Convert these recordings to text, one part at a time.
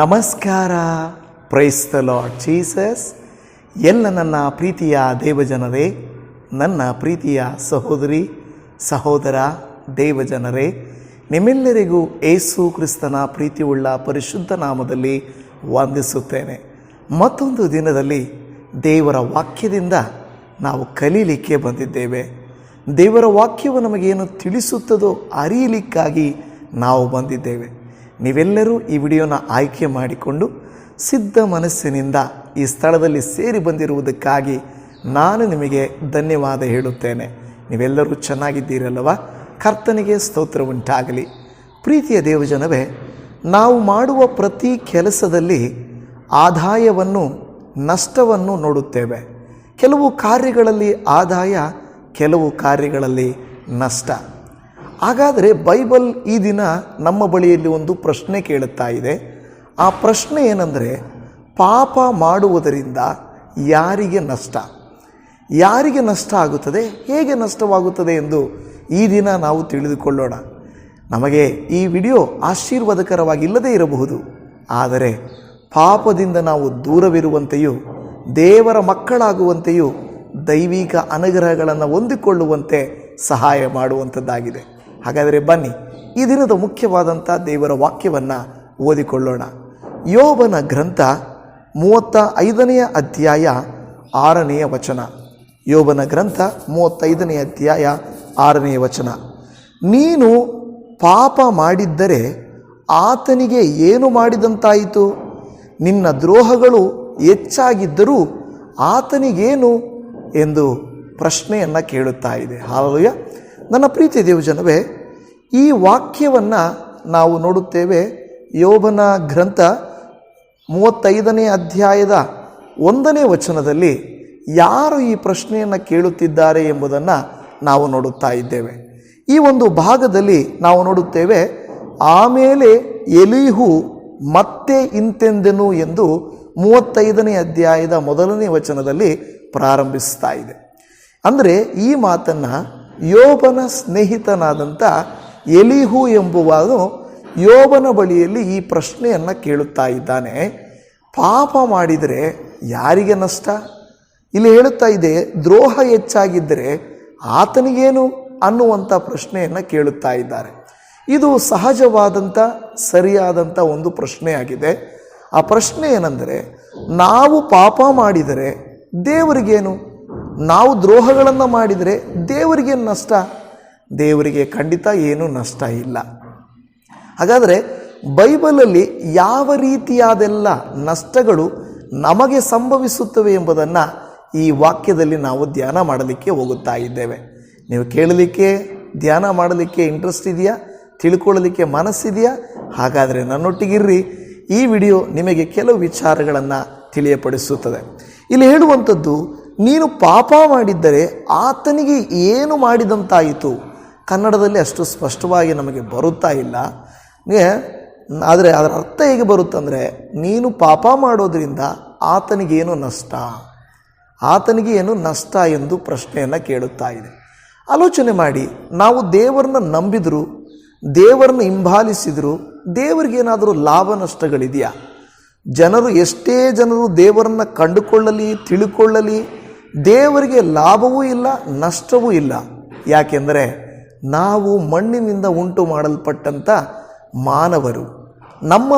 ನಮಸ್ಕಾರ. Praise the lord Jesus ಎಲ್ಲ ನನ್ನ ಪ್ರೀತಿಯ ದೇವಜನರೇ, ನನ್ನ ಪ್ರೀತಿಯ ಸಹೋದರಿ, ಸಹೋದರ ದೇವಜನರೇ, ನಿಮ್ಮೆಲ್ಲರಿಗೂ ಏಸು ಕ್ರಿಸ್ತನ ಪ್ರೀತಿಯುಳ್ಳ ಪರಿಶುದ್ಧ ನಾಮದಲ್ಲಿ ವಂದಿಸುತ್ತೇನೆ. ಮತ್ತೊಂದು ದಿನದಲ್ಲಿ ದೇವರ ವಾಕ್ಯದಿಂದ ನಾವು ಕಲೀಲಿಕ್ಕೆ ಬಂದಿದ್ದೇವೆ. ದೇವರ ವಾಕ್ಯವು ನಮಗೇನು ತಿಳಿಸುತ್ತದೋ ಅರಿಯಲಿಕ್ಕಾಗಿ ನಾವು ಬಂದಿದ್ದೇವೆ. ನೀವೆಲ್ಲರೂ ಈ ವಿಡಿಯೋನ ಆಯ್ಕೆ ಮಾಡಿಕೊಂಡು ಸಿದ್ಧ ಮನಸ್ಸಿನಿಂದ ಈ ಸ್ಥಳದಲ್ಲಿ ಸೇರಿ ಬಂದಿರುವುದಕ್ಕಾಗಿ ನಾನು ನಿಮಗೆ ಧನ್ಯವಾದ ಹೇಳುತ್ತೇನೆ. ನೀವೆಲ್ಲರೂ ಚೆನ್ನಾಗಿದ್ದೀರಲ್ಲವ? ಕರ್ತನಿಗೆ ಸ್ತೋತ್ರ ಉಂಟಾಗಲಿ. ಪ್ರೀತಿಯ ದೇವಜನವೇ, ನಾವು ಮಾಡುವ ಪ್ರತಿ ಕೆಲಸದಲ್ಲಿ ಆದಾಯವನ್ನು, ನಷ್ಟವನ್ನು ನೋಡುತ್ತೇವೆ. ಕೆಲವು ಕಾರ್ಯಗಳಲ್ಲಿ ಆದಾಯ, ಕೆಲವು ಕಾರ್ಯಗಳಲ್ಲಿ ನಷ್ಟ. ಹಾಗಾದರೆ ಬೈಬಲ್ ಈ ದಿನ ನಮ್ಮ ಬಳಿಯಲ್ಲಿ ಒಂದು ಪ್ರಶ್ನೆ ಕೇಳುತ್ತಾ ಇದೆ. ಆ ಪ್ರಶ್ನೆ ಏನಂದರೆ, ಪಾಪ ಮಾಡುವುದರಿಂದ ಯಾರಿಗೆ ನಷ್ಟ? ಯಾರಿಗೆ ನಷ್ಟ ಆಗುತ್ತದೆ? ಹೇಗೆ ನಷ್ಟವಾಗುತ್ತದೆ ಎಂದು ಈ ದಿನ ನಾವು ತಿಳಿದುಕೊಳ್ಳೋಣ. ನಮಗೆ ಈ ವಿಡಿಯೋ ಆಶೀರ್ವಾದಕರವಾಗಿಲ್ಲದೇ ಇರಬಹುದು. ಆದರೆ ಪಾಪದಿಂದ ನಾವು ದೂರವಿರುವಂತೆಯೂ, ದೇವರ ಮಕ್ಕಳಾಗುವಂತೆಯೂ ದೈವಿಕ ಅನುಗ್ರಹಗಳನ್ನು ಹೊಂದಿಕೊಳ್ಳುವಂತೆ ಸಹಾಯ ಮಾಡುವಂಥದ್ದಾಗಿದೆ. ಹಾಗಾದರೆ ಬನ್ನಿ ಈ ದಿನದ ಮುಖ್ಯವಾದಂಥ ದೇವರ ವಾಕ್ಯವನ್ನು ಓದಿಕೊಳ್ಳೋಣ. ಯೋಬನ ಗ್ರಂಥ ಮೂವತ್ತ ಐದನೆಯ ಅಧ್ಯಾಯ ಆರನೆಯ ವಚನ. ಯೋಬನ ಗ್ರಂಥ ಮೂವತ್ತೈದನೆಯ ಅಧ್ಯಾಯ ಆರನೆಯ ವಚನ. ನೀನು ಪಾಪ ಮಾಡಿದ್ದರೆ ಆತನಿಗೆ ಏನು ಮಾಡಿದಂತಾಯಿತು? ನಿನ್ನ ದ್ರೋಹಗಳು ಹೆಚ್ಚಾಗಿದ್ದರೂ ಆತನಿಗೇನು? ಎಂದು ಪ್ರಶ್ನೆಯನ್ನು ಕೇಳುತ್ತಾ ಇದೆ. ಹಾಲುಯ ನನ್ನ ಪ್ರೀತಿ ದೇವಜನವೇ ಈ ವಾಕ್ಯವನ್ನು ನಾವು ನೋಡುತ್ತೇವೆ. ಯೋಬನ ಗ್ರಂಥ ಮೂವತ್ತೈದನೇ ಅಧ್ಯಾಯದ ಒಂದನೇ ವಚನದಲ್ಲಿ ಯಾರು ಈ ಪ್ರಶ್ನೆಯನ್ನು ಕೇಳುತ್ತಿದ್ದಾರೆ ಎಂಬುದನ್ನು ನಾವು ನೋಡುತ್ತಾ ಇದ್ದೇವೆ. ಈ ಒಂದು ಭಾಗದಲ್ಲಿ ನಾವು ನೋಡುತ್ತೇವೆ, ಆಮೇಲೆ ಎಲಿಹು ಮತ್ತೆ ಇಂತೆಂದೆನು ಎಂದು ಮೂವತ್ತೈದನೇ ಅಧ್ಯಾಯದ ಮೊದಲನೇ ವಚನದಲ್ಲಿ ಪ್ರಾರಂಭಿಸ್ತಾ ಇದೆ. ಅಂದರೆ ಈ ಮಾತನ್ನು ಯೋಬನ ಸ್ನೇಹಿತನಾದಂಥ ಎಲಿಹು ಎಂಬುವನು ಯೋಬನ ಬಳಿಯಲ್ಲಿ ಈ ಪ್ರಶ್ನೆಯನ್ನು ಕೇಳುತ್ತಾ ಇದ್ದಾನೆ. ಪಾಪ ಮಾಡಿದರೆ ಯಾರಿಗೆ ನಷ್ಟ? ಇಲ್ಲಿ ಹೇಳುತ್ತಾ ಇದೆ, ದ್ರೋಹ ಹೆಚ್ಚಾಗಿದ್ದರೆ ಆತನಿಗೇನು ಅನ್ನುವಂಥ ಪ್ರಶ್ನೆಯನ್ನು ಕೇಳುತ್ತಾ ಇದ್ದಾರೆ. ಇದು ಸಹಜವಾದಂಥ ಸರಿಯಾದಂಥ ಒಂದು ಪ್ರಶ್ನೆಯಾಗಿದೆ. ಆ ಪ್ರಶ್ನೆ ಏನೆಂದರೆ, ನಾವು ಪಾಪ ಮಾಡಿದರೆ ದೇವರಿಗೇನು? ನಾವು ದ್ರೋಹಗಳನ್ನು ಮಾಡಿದರೆ ದೇವರಿಗೆ ನಷ್ಟ? ದೇವರಿಗೆ ಖಂಡಿತ ಏನೂ ನಷ್ಟ ಇಲ್ಲ. ಹಾಗಾದರೆ ಬೈಬಲಲ್ಲಿ ಯಾವ ರೀತಿಯಾದೆಲ್ಲ ನಷ್ಟಗಳು ನಮಗೆ ಸಂಭವಿಸುತ್ತವೆ ಎಂಬುದನ್ನು ಈ ವಾಕ್ಯದಲ್ಲಿ ನಾವು ಧ್ಯಾನ ಮಾಡಲಿಕ್ಕೆ ಹೋಗುತ್ತಾ ಇದ್ದೇವೆ. ನೀವು ಕೇಳಲಿಕ್ಕೆ, ಧ್ಯಾನ ಮಾಡಲಿಕ್ಕೆ ಇಂಟ್ರೆಸ್ಟ್ ಇದೆಯಾ? ತಿಳ್ಕೊಳ್ಳಲಿಕ್ಕೆ ಮನಸ್ಸಿದೆಯಾ? ಹಾಗಾದರೆ ನನ್ನೊಟ್ಟಿಗಿರ್ರಿ. ಈ ವಿಡಿಯೋ ನಿಮಗೆ ಕೆಲವು ವಿಚಾರಗಳನ್ನು ತಿಳಿಯಪಡಿಸುತ್ತದೆ. ಇಲ್ಲಿ ಹೇಳುವಂಥದ್ದು ನೀನು ಪಾಪ ಮಾಡಿದ್ದರೆ ಆತನಿಗೆ ಏನು ಮಾಡಿದಂತಾಯಿತು? ಕನ್ನಡದಲ್ಲಿ ಅಷ್ಟು ಸ್ಪಷ್ಟವಾಗಿ ನಮಗೆ ಬರುತ್ತಾ ಇಲ್ಲ. ಆದರೆ ಅದರ ಅರ್ಥ ಹೇಗೆ ಬರುತ್ತಂದರೆ ನೀನು ಪಾಪ ಮಾಡೋದ್ರಿಂದ ಆತನಿಗೇನು ನಷ್ಟ? ಆತನಿಗೆ ಏನು ನಷ್ಟ ಎಂದು ಪ್ರಶ್ನೆಯನ್ನು ಕೇಳುತ್ತಾ ಇದೆ. ಆಲೋಚನೆ ಮಾಡಿ, ನಾವು ದೇವರನ್ನ ನಂಬಿದ್ರು, ದೇವರನ್ನ ಹಿಂಬಾಲಿಸಿದ್ರು ದೇವರಿಗೇನಾದರೂ ಲಾಭ ನಷ್ಟಗಳಿದೆಯಾ? ಜನರು ಎಷ್ಟೇ ಜನರು ದೇವರನ್ನ ಕಂಡುಕೊಳ್ಳಲಿ, ತಿಳ್ಕೊಳ್ಳಲಿ ದೇವರಿಗೆ ಲಾಭವೂ ಇಲ್ಲ, ನಷ್ಟವೂ ಇಲ್ಲ. ಯಾಕೆಂದರೆ ನಾವು ಮಣ್ಣಿನಿಂದ ಉಂಟು ಮಾಡಲ್ಪಟ್ಟಂಥ ಮಾನವರು. ನಮ್ಮ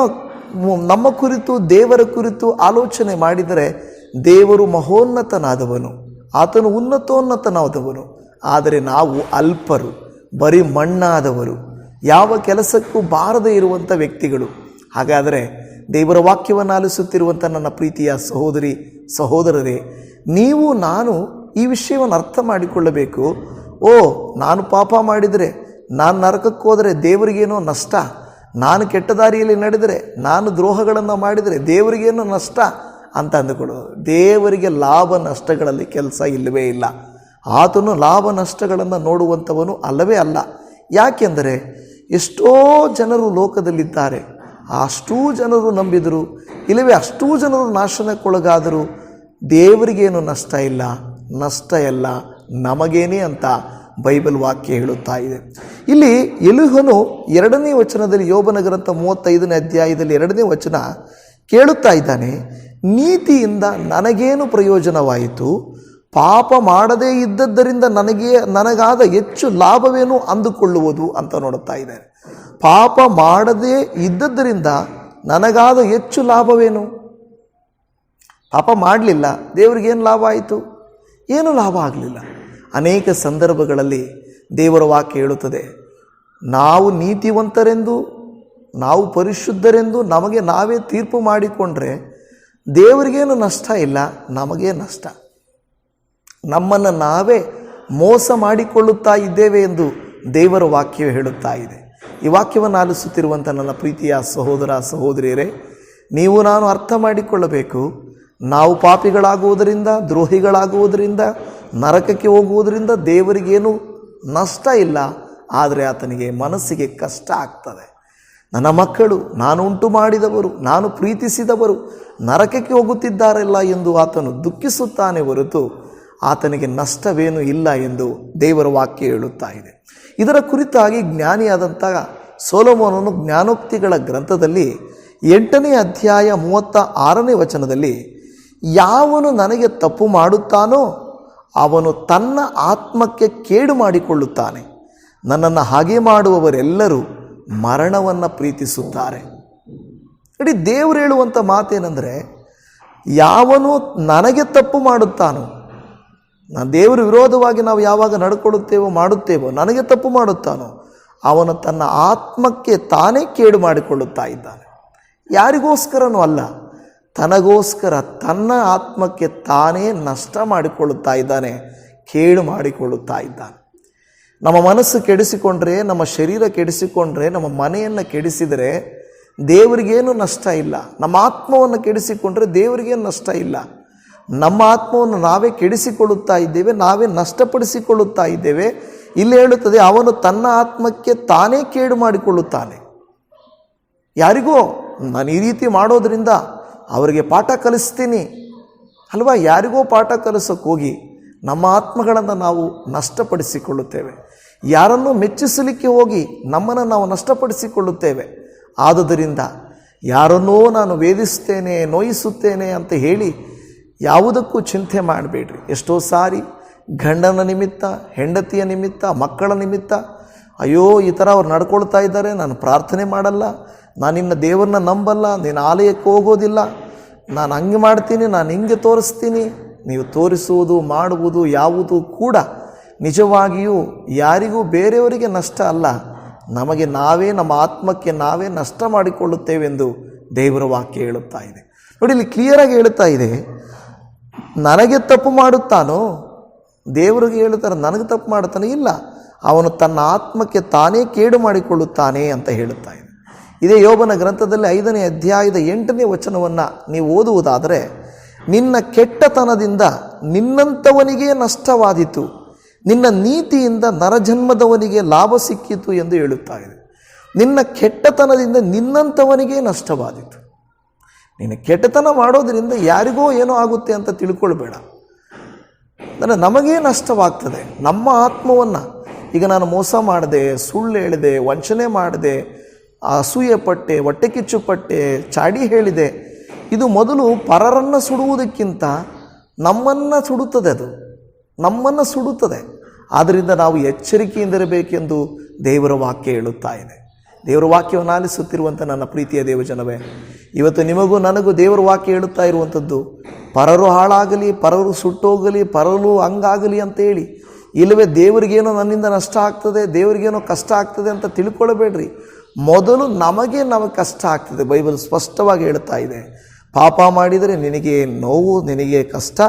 ನಮ್ಮ ಕುರಿತು, ದೇವರ ಕುರಿತು ಆಲೋಚನೆ ಮಾಡಿದರೆ ದೇವರು ಮಹೋನ್ನತನಾದವನು, ಆತನು ಉನ್ನತೋನ್ನತನಾದವನು. ಆದರೆ ನಾವು ಅಲ್ಪರು, ಬರೀ ಮಣ್ಣಾದವರು, ಯಾವ ಕೆಲಸಕ್ಕೂ ಬಾರದೇ ಇರುವಂಥ ವ್ಯಕ್ತಿಗಳು. ಹಾಗಾದರೆ ದೇವರ ವಾಕ್ಯವನ್ನು ಆಲಿಸುತ್ತಿರುವಂಥ ನನ್ನ ಪ್ರೀತಿಯ ಸಹೋದರಿ, ಸಹೋದರರೇ ನೀವು, ನಾನು ಈ ವಿಷಯವನ್ನು ಅರ್ಥ ಮಾಡಿಕೊಳ್ಳಬೇಕು. ಓ, ನಾನು ಪಾಪ ಮಾಡಿದರೆ, ನಾನು ನರಕಕ್ಕೆ ಹೋದರೆ ದೇವರಿಗೇನೋ ನಷ್ಟ? ನಾನು ಕೆಟ್ಟ ದಾರಿಯಲ್ಲಿ ನಡೆದರೆ, ನಾನು ದ್ರೋಹಗಳನ್ನು ಮಾಡಿದರೆ ದೇವರಿಗೇನೋ ನಷ್ಟ? ಅಂತ ಅಂದುಕೊಳ್ಳೋದು ದೇವರಿಗೆ ಲಾಭ ನಷ್ಟಗಳಲ್ಲಿ ಕೆಲಸ ಇಲ್ಲವೇ ಇಲ್ಲ. ಆತನು ಲಾಭ ನಷ್ಟಗಳನ್ನು ನೋಡುವಂಥವನು ಅಲ್ಲವೇ ಅಲ್ಲ. ಯಾಕೆಂದರೆ, ಎಷ್ಟೋ ಜನರು ಲೋಕದಲ್ಲಿದ್ದಾರೆ. ಅಷ್ಟೂ ಜನರು ನಂಬಿದರು. ಇಲ್ಲವೇ, ಅಷ್ಟೂ ಜನರು ನಾಶನಕ್ಕೊಳಗಾದರು. ದೇವರಿಗೇನು ನಷ್ಟ ಇಲ್ಲ, ನಷ್ಟ ಎಲ್ಲ ನಮಗೇನೇ ಅಂತ ಬೈಬಲ್ ವಾಕ್ಯ ಹೇಳುತ್ತಾ ಇದೆ. ಇಲ್ಲಿ ಎಲುಹನು ಎರಡನೇ ವಚನದಲ್ಲಿ ಯೋಬನ ಗ್ರಂಥ ಮೂವತ್ತೈದನೇ ಅಧ್ಯಾಯದಲ್ಲಿ ಎರಡನೇ ವಚನ ಕೇಳುತ್ತಾ ಇದ್ದಾನೆ, ನೀತಿಯಿಂದ ನನಗೇನು ಪ್ರಯೋಜನವಾಯಿತು? ಪಾಪ ಮಾಡದೇ ಇದ್ದದ್ದರಿಂದ ನನಗೆ, ನನಗಾದ ಹೆಚ್ಚು ಲಾಭವೇನು ಅಂದುಕೊಳ್ಳುವುದು? ಅಂತ ನೋಡುತ್ತಾ ಇದ್ದಾರೆ ಪಾಪ ಮಾಡದೇ ಇದ್ದದ್ದರಿಂದ ನನಗಾದ ಹೆಚ್ಚು ಲಾಭವೇನು? ಪಾಪ ಮಾಡಲಿಲ್ಲ. ದೇವರಿಗೇನು ಲಾಭ ಆಯಿತು? ಏನು ಲಾಭ ಆಗಲಿಲ್ಲ. ಅನೇಕ ಸಂದರ್ಭಗಳಲ್ಲಿ ದೇವರ ವಾಕ್ಯ ಹೇಳುತ್ತದೆ, ನಾವು ನೀತಿವಂತರೆಂದು, ನಾವು ಪರಿಶುದ್ಧರೆಂದು ನಮಗೆ ನಾವೇ ತೀರ್ಪು ಮಾಡಿಕೊಂಡ್ರೆ ದೇವರಿಗೇನು ನಷ್ಟ ಇಲ್ಲ, ನಮಗೇ ನಷ್ಟ. ನಮ್ಮನ್ನು ನಾವೇ ಮೋಸ ಮಾಡಿಕೊಳ್ಳುತ್ತಾ ಇದ್ದೇವೆ ಎಂದು ದೇವರ ವಾಕ್ಯ ಹೇಳುತ್ತಾ ಇದೆ. ಈ ವಾಕ್ಯವನ್ನು ಆಲಿಸುತ್ತಿರುವಂಥ ನನ್ನ ಪ್ರೀತಿಯ ಸಹೋದರ, ಸಹೋದರಿಯರೇ, ನೀವು ನಾನು ಅರ್ಥ ಮಾಡಿಕೊಳ್ಳಬೇಕು. ನಾವು ಪಾಪಿಗಳಾಗುವುದರಿಂದ, ದ್ರೋಹಿಗಳಾಗುವುದರಿಂದ, ನರಕಕ್ಕೆ ಹೋಗುವುದರಿಂದ ದೇವರಿಗೇನು ನಷ್ಟ ಇಲ್ಲ, ಆದರೆ ಆತನಿಗೆ ಮನಸ್ಸಿಗೆ ಕಷ್ಟ ಆಗ್ತದೆ. ನನ್ನ ಮಕ್ಕಳು, ನಾನು ಉಂಟು ಮಾಡಿದವರು, ನಾನು ಪ್ರೀತಿಸಿದವರು, ನರಕಕ್ಕೆ ಹೋಗುತ್ತಿದ್ದಾರಲ್ಲ ಎಂದು ಆತನು ದುಃಖಿಸುತ್ತಾನೆ ಹೊರತು ಆತನಿಗೆ ನಷ್ಟವೇನೂ ಇಲ್ಲ ಎಂದು ದೇವರ ವಾಕ್ಯ ಹೇಳುತ್ತಾ ಇದೆ. ಇದರ ಕುರಿತಾಗಿ ಜ್ಞಾನಿಯಾದಂಥ ಸೋಲೋಮೋನನು ಜ್ಞಾನೋಕ್ತಿಗಳ ಗ್ರಂಥದಲ್ಲಿ ಎಂಟನೇ ಅಧ್ಯಾಯ ಮೂವತ್ತ ಆರನೇ ವಚನದಲ್ಲಿ ಯಾವನು ನನಗೆ ತಪ್ಪು ಮಾಡುತ್ತಾನೋ ಅವನು ತನ್ನ ಆತ್ಮಕ್ಕೆ ಕೇಡು ಮಾಡಿಕೊಳ್ಳುತ್ತಾನೆ. ನನ್ನನ್ನು ಹಾಗೆ ಮಾಡುವವರೆಲ್ಲರೂ ಮರಣವನ್ನು ಪ್ರೀತಿಸುತ್ತಾರೆ. ನೋಡಿ ದೇವರು ಹೇಳುವಂಥ ಮಾತೇನೆಂದರೆ, ಯಾವನು ನನಗೆ ತಪ್ಪು ಮಾಡುತ್ತಾನೋ ನಾನು ದೇವರ ವಿರೋಧವಾಗಿ ನಾವು ಯಾವಾಗ ನಡ್ಕೊಳ್ಳುತ್ತೇವೋ, ಮಾಡುತ್ತೇವೋ, ನನಗೆ ತಪ್ಪು ಮಾಡುತ್ತಾನೋ, ಅವನು ತನ್ನ ಆತ್ಮಕ್ಕೆ ತಾನೇ ಕೇಡು ಮಾಡಿಕೊಳ್ಳುತ್ತಾ ಇದ್ದಾನೆ. ಯಾರಿಗೋಸ್ಕರನೂ ಅಲ್ಲ ತನಗೋಸ್ಕರ ತನ್ನ ಆತ್ಮಕ್ಕೆ ತಾನೇ ನಷ್ಟ ಮಾಡಿಕೊಳ್ಳುತ್ತಾ ಇದ್ದಾನೆ, ಕೇಡು ಮಾಡಿಕೊಳ್ಳುತ್ತಾ ಇದ್ದಾನೆ. ನಮ್ಮ ಮನಸ್ಸು ಕೆಡಿಸಿಕೊಂಡ್ರೆ, ನಮ್ಮ ಶರೀರ ಕೆಡಿಸಿಕೊಂಡ್ರೆ, ನಮ್ಮ ಮನೆಯನ್ನು ಕೆಡಿಸಿದರೆ ದೇವರಿಗೇನು ನಷ್ಟ ಇಲ್ಲ. ನಮ್ಮ ಆತ್ಮವನ್ನು ಕೆಡಿಸಿಕೊಂಡ್ರೆ ದೇವರಿಗೇನು ನಷ್ಟ ಇಲ್ಲ. ನಮ್ಮ ಆತ್ಮವನ್ನು ನಾವೇ ಕೆಡಿಸಿಕೊಳ್ಳುತ್ತಾ ಇದ್ದೇವೆ, ನಾವೇ ನಷ್ಟಪಡಿಸಿಕೊಳ್ಳುತ್ತಾ ಇದ್ದೇವೆ. ಇಲ್ಲಿ ಹೇಳುತ್ತದೆ, ಅವನು ತನ್ನ ಆತ್ಮಕ್ಕೆ ತಾನೇ ಕೇಡು ಮಾಡಿಕೊಳ್ಳುತ್ತಾನೆ. ಯಾರಿಗೋ, ನಾನು ಈ ರೀತಿ ಮಾಡೋದ್ರಿಂದ ಅವರಿಗೆ ಪಾಠ ಕಲಿಸ್ತೀನಿ. ಅಲ್ವಾ? ಯಾರಿಗೋ ಪಾಠ ಕಲಿಸೋಕೆ ಹೋಗಿ ನಮ್ಮ ಆತ್ಮಗಳನ್ನು ನಾವು ನಷ್ಟಪಡಿಸಿಕೊಳ್ಳುತ್ತೇವೆ. ಯಾರನ್ನೂ ಮೆಚ್ಚಿಸಲಿಕ್ಕೆ ಹೋಗಿ ನಮ್ಮನ್ನು ನಾವು ನಷ್ಟಪಡಿಸಿಕೊಳ್ಳುತ್ತೇವೆ. ಆದುದರಿಂದ ಯಾರನ್ನೋ ನಾನು ವೇದಿಸ್ತೇನೆ, ನೋಯಿಸುತ್ತೇನೆ ಅಂತ ಹೇಳಿ ಯಾವುದಕ್ಕೂ ಚಿಂತೆ ಮಾಡಬೇಡ್ರಿ. ಎಷ್ಟೋ ಸಾರಿ ಗಂಡನ ನಿಮಿತ್ತ, ಹೆಂಡತಿಯ ನಿಮಿತ್ತ, ಮಕ್ಕಳ ನಿಮಿತ್ತ, ಅಯ್ಯೋ ಈ ಥರ ಅವ್ರು ನಡ್ಕೊಳ್ತಾ ಇದ್ದಾರೆ, ನಾನು ಪ್ರಾರ್ಥನೆ ಮಾಡಲ್ಲ ನಾನು ನಿನ್ನ ದೇವರನ್ನ ನಂಬಲ್ಲ ನೀನು ಆಲಯಕ್ಕೆ ಹೋಗೋದಿಲ್ಲ. ನಾನು ಹಂಗೆ ಮಾಡ್ತೀನಿ, ನಾನು ಹಿಂಗೆ ತೋರಿಸ್ತೀನಿ. ನೀವು ತೋರಿಸುವುದು, ಮಾಡುವುದು ಯಾವುದು ಕೂಡ ನಿಜವಾಗಿಯೂ ಯಾರಿಗೂ ಬೇರೆಯವರಿಗೆ ನಷ್ಟ ಅಲ್ಲ. ನಮಗೆ ನಾವೇ, ನಮ್ಮ ಆತ್ಮಕ್ಕೆ ನಾವೇ ನಷ್ಟ ಮಾಡಿಕೊಳ್ಳುತ್ತೇವೆಂದು ದೇವರ ವಾಕ್ಯ ಹೇಳುತ್ತಾ ಇದೆ. ನೋಡಿ, ಇಲ್ಲಿ ಕ್ಲಿಯರಾಗಿ ಹೇಳುತ್ತಾ ಇದೆ, ನನಗೆ ತಪ್ಪು ಮಾಡುತ್ತಾನೋ? ದೇವರಿಗೆ ಹೇಳುತ್ತಾರೆ, ನನಗೆ ತಪ್ಪು ಮಾಡುತ್ತಾನೆ? ಇಲ್ಲ. ಅವನು ತನ್ನ ಆತ್ಮಕ್ಕೆ ತಾನೇ ಕೇಡು ಮಾಡಿಕೊಳ್ಳುತ್ತಾನೆ ಅಂತ ಹೇಳುತ್ತಾ ಇದೆ. ಇದೇ ಯೋಬನ ಗ್ರಂಥದಲ್ಲಿ ಐದನೇ ಅಧ್ಯಾಯದ ಎಂಟನೇ ವಚನವನ್ನು ನೀವು ಓದುವುದಾದರೆ, ನಿನ್ನ ಕೆಟ್ಟತನದಿಂದ ನಿನ್ನಂಥವನಿಗೆ ನಷ್ಟವಾದಿತು, ನಿನ್ನ ನೀತಿಯಿಂದ ನರಜನ್ಮದವನಿಗೆ ಲಾಭ ಸಿಕ್ಕಿತು ಎಂದು ಹೇಳುತ್ತಾ ಇದೆ. ನಿನ್ನ ಕೆಟ್ಟತನದಿಂದ ನಿನ್ನಂಥವನಿಗೆ ನಷ್ಟವಾದಿತು. ನೀನು ಕೆಟ್ಟತನ ಮಾಡೋದರಿಂದ ಯಾರಿಗೋ ಏನೋ ಆಗುತ್ತೆ ಅಂತ ತಿಳ್ಕೊಳ್ಬೇಡ. ಅಂದರೆ ನಮಗೇ ನಷ್ಟವಾಗ್ತದೆ. ನಮ್ಮ ಆತ್ಮವನ್ನು, ಈಗ ನಾನು ಮೋಸ ಮಾಡಿದೆ, ಸುಳ್ಳು ಹೇಳಿದೆ, ವಂಚನೆ ಮಾಡಿದೆ ಅಸೂಯೆ ಪಟ್ಟೆ ಹೊಟ್ಟೆ ಕಿಚ್ಚು ಪಟ್ಟೆ ಚಾಡಿ ಹೇಳಿದೆ. ಇದು ಮೊದಲು ಪರರನ್ನು ಸುಡುವುದಕ್ಕಿಂತ ನಮ್ಮನ್ನು ಸುಡುತ್ತದೆ ಅದು. ನಮ್ಮನ್ನು ಸುಡುತ್ತದೆ. ಆದ್ದರಿಂದ ನಾವು ಎಚ್ಚರಿಕೆಯಿಂದಿರಬೇಕೆಂದು ದೇವರ ವಾಕ್ಯ ಹೇಳುತ್ತಾ ಇದೆ. ದೇವರ ವಾಕ್ಯವನ್ನು ಆಲಿಸುತ್ತಿರುವಂಥ ನನ್ನ ಪ್ರೀತಿಯ ದೇವಜನವೇ, ಇವತ್ತು ನಿಮಗೂ ನನಗೂ ದೇವರ ವಾಕ್ಯ ಹೇಳುತ್ತಾ ಇರುವಂಥದ್ದು ಪರರು ಹಾಳಾಗಲಿ, ಪರರು ಸುಟ್ಟೋಗಲಿ, ಪರರು ಹಂಗಾಗಲಿ ಅಂತ ಹೇಳಿ ಇಲ್ಲವೇ ದೇವರಿಗೇನೋ ನನ್ನಿಂದ ನಷ್ಟ ಆಗ್ತದೆ, ದೇವರಿಗೇನೋ ಕಷ್ಟ ಆಗ್ತದೆ ಅಂತ ತಿಳ್ಕೊಳ್ಬೇಡ್ರಿ. ಮೊದಲು ನಮಗೆ ನಮಗೆ ಕಷ್ಟ ಆಗ್ತದೆ. ಬೈಬಲ್ ಸ್ಪಷ್ಟವಾಗಿ ಹೇಳ್ತಾ ಇದೆ. ಪಾಪ ಮಾಡಿದರೆ ನಿನಗೆ ನೋವು, ನಿನಗೆ ಕಷ್ಟ.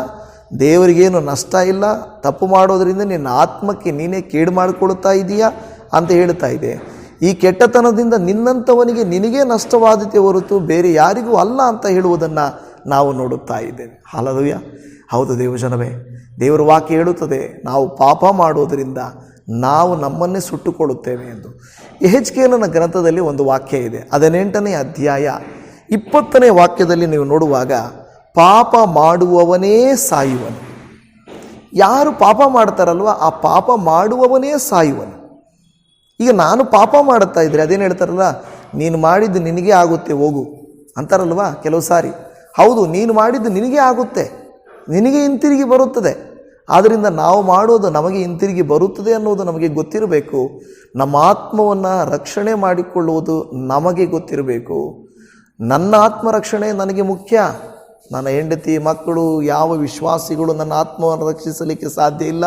ದೇವರಿಗೇನು ನಷ್ಟ ಇಲ್ಲ. ತಪ್ಪು ಮಾಡೋದರಿಂದ ನಿನ್ನ ಆತ್ಮಕ್ಕೆ ನೀನೇ ಕೇಡು ಮಾಡಿಕೊಳ್ತಾ ಇದೀಯಾ ಅಂತ ಹೇಳ್ತಾ ಇದೆ. ಈ ಕೆಟ್ಟತನದಿಂದ ನಿನ್ನಂಥವನಿಗೆ ನಿನಗೇ ನಷ್ಟವಾದತೆ ಹೊರತು ಬೇರೆ ಯಾರಿಗೂ ಅಲ್ಲ ಅಂತ ಹೇಳುವುದನ್ನು ನಾವು ನೋಡುತ್ತಾ ಇದ್ದೇವೆ. ಹಾಲದವ್ಯ ಹೌದು ದೇವಜನವೇ. ದೇವರ ವಾಕ್ಯ ಹೇಳುತ್ತದೆ. ನಾವು ಪಾಪ ಮಾಡುವುದರಿಂದ ನಾವು ನಮ್ಮನ್ನೇ ಸುಟ್ಟುಕೊಳ್ಳುತ್ತೇವೆ ಎಂದು. ಎಹೆಚ್ಕೇಲನ ಗ್ರಂಥದಲ್ಲಿ ಒಂದು ವಾಕ್ಯ ಇದೆ. ಹದಿನೆಂಟನೇ ಅಧ್ಯಾಯ ಇಪ್ಪತ್ತನೇ ವಾಕ್ಯದಲ್ಲಿ ನೀವು ನೋಡುವಾಗ, ಪಾಪ ಮಾಡುವವನೇ ಸಾಯುವನು. ಯಾರು ಪಾಪ ಮಾಡ್ತಾರಲ್ವ? ಆ ಪಾಪ ಮಾಡುವವನೇ ಸಾಯುವನು. ಈಗ ನಾನು ಪಾಪ ಮಾಡುತ್ತಾ ಇದ್ದರೆ ಅದೇನು ಹೇಳ್ತಾರಲ್ಲ? ನೀನು ಮಾಡಿದ್ದು ನಿನಗೆ ಆಗುತ್ತೆ, ಹೋಗು. ಅಂತಾರಲ್ವ? ಕೆಲವು ಸಾರಿ. ಹೌದು, ನೀನು ಮಾಡಿದ್ದು ನಿನಗೆ ಆಗುತ್ತೆ. ನಿನಗೆ ಹಿಂತಿರುಗಿ ಬರುತ್ತದೆ. ಆದ್ದರಿಂದ ನಾವು ಮಾಡೋದು ನಮಗೆ ಹಿಂತಿರುಗಿ ಬರುತ್ತದೆ ಅನ್ನೋದು ನಮಗೆ ಗೊತ್ತಿರಬೇಕು. ನಮ್ಮ ಆತ್ಮವನ್ನು ರಕ್ಷಣೆ ಮಾಡಿಕೊಳ್ಳುವುದು ನಮಗೆ ಗೊತ್ತಿರಬೇಕು. ನನ್ನ ಆತ್ಮರಕ್ಷಣೆ ನನಗೆ ಮುಖ್ಯ. ನನ್ನ ಹೆಂಡತಿ, ಮಕ್ಕಳು, ಯಾವ ವಿಶ್ವಾಸಿಗಳು ನನ್ನ ಆತ್ಮವನ್ನು ರಕ್ಷಿಸಲಿಕ್ಕೆ ಸಾಧ್ಯ ಇಲ್ಲ.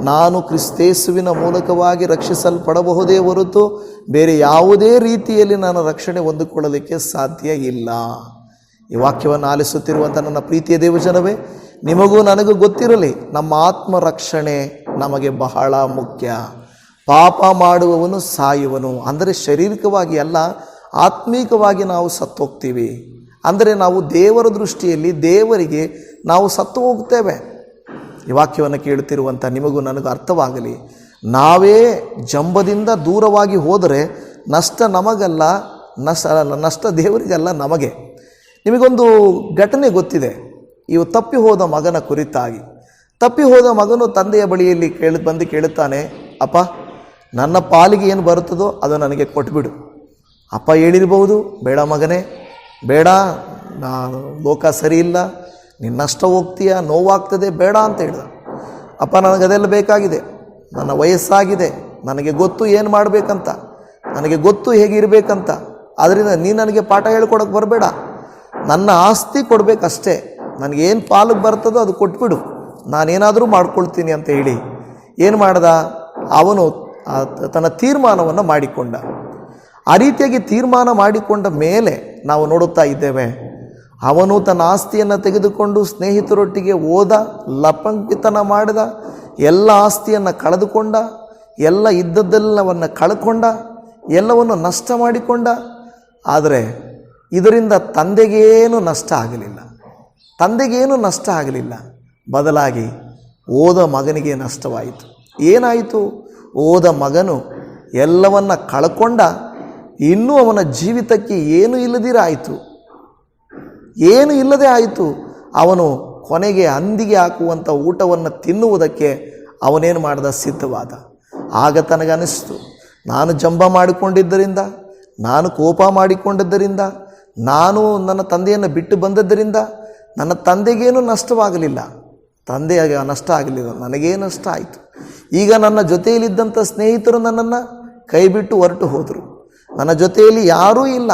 ನಾನು ಕ್ರಿಸ್ತೇಸುವಿನ ಮೂಲಕವಾಗಿ ರಕ್ಷಿಸಲ್ಪಡಬಹುದೇ ಹೊರತು ಬೇರೆ ಯಾವುದೇ ರೀತಿಯಲ್ಲಿ ನಾನು ರಕ್ಷಣೆ ಹೊಂದಿಕೊಳ್ಳಲಿಕ್ಕೆ ಸಾಧ್ಯ ಇಲ್ಲ. ಈ ವಾಕ್ಯವನ್ನು ಆಲಿಸುತ್ತಿರುವಂಥ ನನ್ನ ಪ್ರೀತಿಯ ದೇವಜನವೇ ನಿಮಗೂ ನನಗೂ ಗೊತ್ತಿರಲಿ, ನಮ್ಮ ಆತ್ಮರಕ್ಷಣೆ ನಮಗೆ ಬಹಳ ಮುಖ್ಯ. ಪಾಪ ಮಾಡುವವನು ಸಾಯುವನು. ಅಂದರೆ ಶಾರೀರಿಕವಾಗಿ ಅಲ್ಲ, ಆತ್ಮೀಕವಾಗಿ ನಾವು ಸತ್ತೋಗ್ತೀವಿ. ಅಂದರೆ ನಾವು ದೇವರ ದೃಷ್ಟಿಯಲ್ಲಿ ದೇವರಿಗೆ ನಾವು ಸತ್ತು ಹೋಗ್ತೇವೆ. ಈ ವಾಕ್ಯವನ್ನು ಕೇಳುತ್ತಿರುವಂಥ ನಿಮಗೂ ನನಗೂ ಅರ್ಥವಾಗಲಿ, ನಾವೇ ಜಂಬದಿಂದ ದೂರವಾಗಿ ಹೋದರೆ ನಷ್ಟ ನಮಗಲ್ಲ ನಷ್ಟ ನಷ್ಟ ದೇವರಿಗಲ್ಲ ನಮಗೆ. ನಿಮಗೊಂದು ಘಟನೆ ಗೊತ್ತಿದೆ. ಇವು ತಪ್ಪಿ ಹೋದ ಮಗನ ಕುರಿತಾಗಿ. ತಪ್ಪಿ ಹೋದ ಮಗನು ತಂದೆಯ ಬಳಿಯಲ್ಲಿ ಕೇಳಿ, ಬಂದು ಕೇಳುತ್ತಾನೆ, ಅಪ್ಪ, ನನ್ನ ಪಾಲಿಗೆ ಏನು ಬರುತ್ತದೋ ಅದು ನನಗೆ ಕೊಟ್ಬಿಡು. ಅಪ್ಪ ಹೇಳಿರ್ಬೋದು ಬೇಡ ಮಗನೇ, ಬೇಡ ನಾನು ಲೋಕ ಸರಿ ಇಲ್ಲ ನಿನ್ನಷ್ಟ ನಷ್ಟ ಹೋಗ್ತೀಯ, ನೋವಾಗ್ತದೆ, ಬೇಡ ಅಂತ ಹೇಳಿದ. ಅಪ್ಪ, ನನಗೆ ಅದೆಲ್ಲ ಬೇಕಾಗಿದೆ, ನನ್ನ ವಯಸ್ಸಾಗಿದೆ, ನನಗೆ ಗೊತ್ತು ಏನು ಮಾಡಬೇಕಂತ, ನನಗೆ ಗೊತ್ತು ಹೇಗಿರಬೇಕಂತ ಆದ್ದರಿಂದ ನೀನು ನನಗೆ ಪಾಠ ಹೇಳ್ಕೊಡೋಕೆ ಬರಬೇಡ. ನನ್ನ ಆಸ್ತಿ ಕೊಡಬೇಕಷ್ಟೇ. ನನಗೇನು ಪಾಲಿಗೆ ಬರ್ತದೋ ಅದು ಕೊಟ್ಬಿಡು. ನಾನೇನಾದರೂ ಮಾಡ್ಕೊಳ್ತೀನಿ ಅಂತ ಹೇಳಿ ಏನು ಮಾಡ್ದ? ಅವನು ತನ್ನ ತೀರ್ಮಾನವನ್ನು ಮಾಡಿಕೊಂಡ. ಆ ರೀತಿಯಾಗಿ ತೀರ್ಮಾನ ಮಾಡಿಕೊಂಡ ಮೇಲೆ ನಾವು ನೋಡುತ್ತಾ ಇದ್ದೇವೆ. ಅವನು ತನ್ನ ಆಸ್ತಿಯನ್ನು ತೆಗೆದುಕೊಂಡು ಸ್ನೇಹಿತರೊಟ್ಟಿಗೆ ಓದ ಲಪಂಕಿತನ ಮಾಡಿದ, ಎಲ್ಲ ಆಸ್ತಿಯನ್ನು ಕಳೆದುಕೊಂಡ, ಎಲ್ಲ ಇದ್ದದ್ದೆಲ್ಲವನ್ನು ಕಳ್ಕೊಂಡ, ಎಲ್ಲವನ್ನು ನಷ್ಟ ಮಾಡಿಕೊಂಡ. ಆದರೆ ಇದರಿಂದ ತಂದೆಗೇನು ನಷ್ಟ ಆಗಲಿಲ್ಲ. ತಂದೆಗೇನು ನಷ್ಟ ಆಗಲಿಲ್ಲ. ಬದಲಾಗಿ ಓದ ಮಗನಿಗೆ ನಷ್ಟವಾಯಿತು. ಏನಾಯಿತು? ಓದ ಮಗನು ಎಲ್ಲವನ್ನ ಕಳ್ಕೊಂಡ ಇನ್ನೂ ಅವನ ಜೀವಿತಕ್ಕೆ ಏನು ಇಲ್ಲದಿರಾಯಿತು ಏನು ಇಲ್ಲದೆ ಆಯಿತು. ಅವನು ಕೊನೆಗೆ ಹಂದಿಗೆ ಹಾಕುವಂಥ ಊಟವನ್ನು ತಿನ್ನುವುದಕ್ಕೆ ಅವನೇನು ಮಾಡಿದ? ಸಿದ್ಧವಾದ. ಆಗ ತನಗನಿಸ್ತು. ನಾನು ಜಂಬ ಮಾಡಿಕೊಂಡಿದ್ದರಿಂದ, ನಾನು ಕೋಪ ಮಾಡಿಕೊಂಡಿದ್ದರಿಂದ, ನಾನು ನನ್ನ ತಂದೆಯನ್ನು ಬಿಟ್ಟು ಬಂದದ್ದರಿಂದ ನನ್ನ ತಂದೆಗೇನು ನಷ್ಟವಾಗಲಿಲ್ಲ. ತಂದೆಯಾಗ ನಷ್ಟ ಆಗಲಿಲ್ಲ. ನನಗೇ ನಷ್ಟ ಆಯಿತು. ಈಗ ನನ್ನ ಜೊತೆಯಲ್ಲಿದ್ದಂಥ ಸ್ನೇಹಿತರು ನನ್ನನ್ನು ಕೈಬಿಟ್ಟು ಹೊರಟು ಹೋದರು. ನನ್ನ ಜೊತೆಯಲ್ಲಿ ಯಾರೂ ಇಲ್ಲ.